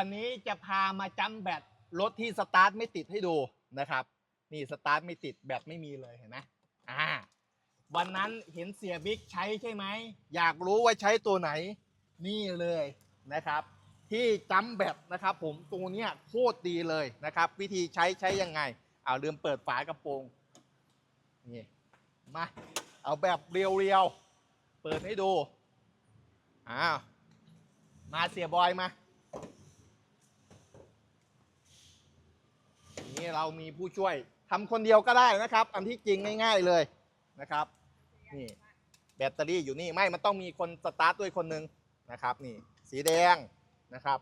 วันนี้จะพามาจำแบตรถที่สตาร์ทไม่ติดให้ดูนะครับ นี่สตาร์ทไม่ติดแบตไม่มีเลยเห็นไหมอ่า วันนั้นเห็นเสียบิ๊กใช้ใช่ไหม อยากรู้ว่าใช้ตัวไหน นี่เลยนะครับ ที่จำแบตนะครับ ผมตัวเนี้ยโคตรดีเลยนะครับ วิธีใช้ใช้ยังไงเอาลืมเปิดฝากระโปรงนี่มาเอาแบบเรียวๆ เปิดให้ดูอ้าวมาเสียบอยมา เรามีผู้ช่วยทำคนเดียวก็ได้นะครับ อันที่จริงง่าย ๆเลยนะครับ นี่แบตเตอรี่อยู่นี่ไม่มันต้องมีคนสตาร์ทด้วยคนหนึ่งนะครับ นี่ สีแดงนะครับ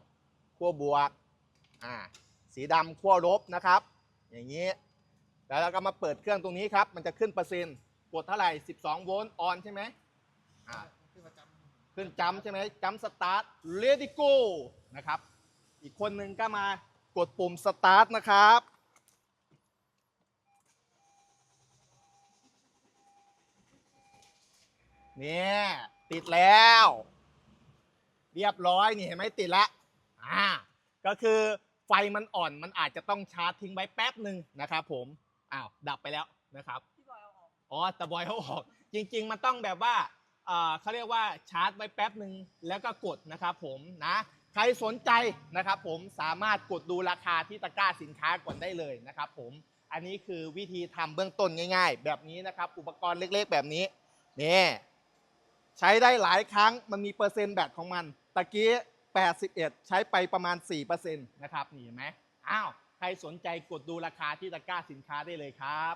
ขั้วบวกอ่าสีดำขั้วลบนะครับ อย่างนี้ แล้วเราก็มาเปิดเครื่องตรงนี้ครับ มันจะขึ้นเปอร์เซ็นต์กดเท่าไหร่ 12 โวลต์ออนใช่ไหมอ่าขึ้นจำใช่ไหมจำสตาร์ทเลดี้โกนะครับ อีกคนหนึ่งก็มากดปุ่มสตาร์ทนะครับ เนี่ยติดแล้ว เรียบร้อยนี่เห็นไหมติดแล้วอ่าก็คือไฟมันอ่อนมันอาจจะต้องชาร์จทิ้งไว้แป๊บหนึ่งนะครับผมอ้าวดับไปแล้วนะครับอ๋อแต่บอยเขาออก จริง ๆ มันต้องแบบว่าเอ่อเขาเรียกว่าชาร์จไว้แป๊บหนึ่งแล้วก็กดนะครับผมนะใครสนใจนะครับผมสามารถกดดูราคาที่ตะกร้าสินค้าก่อนได้เลยนะครับผมอันนี้คือวิธีทำเบื้องต้นง่าย ๆ แบบนี้นะครับ อุปกรณ์เล็กๆ แบบนี้นี่ ใช้ได้หลายครั้งมันมีเปอร์เซ็นต์แบตของมันตะกี้ 81 ใช้ไปประมาณ 4%นะครับนี่เห็นไหมอ้าว ใครสนใจกดดูราคาที่ตะกร้าสินค้าได้เลยครับ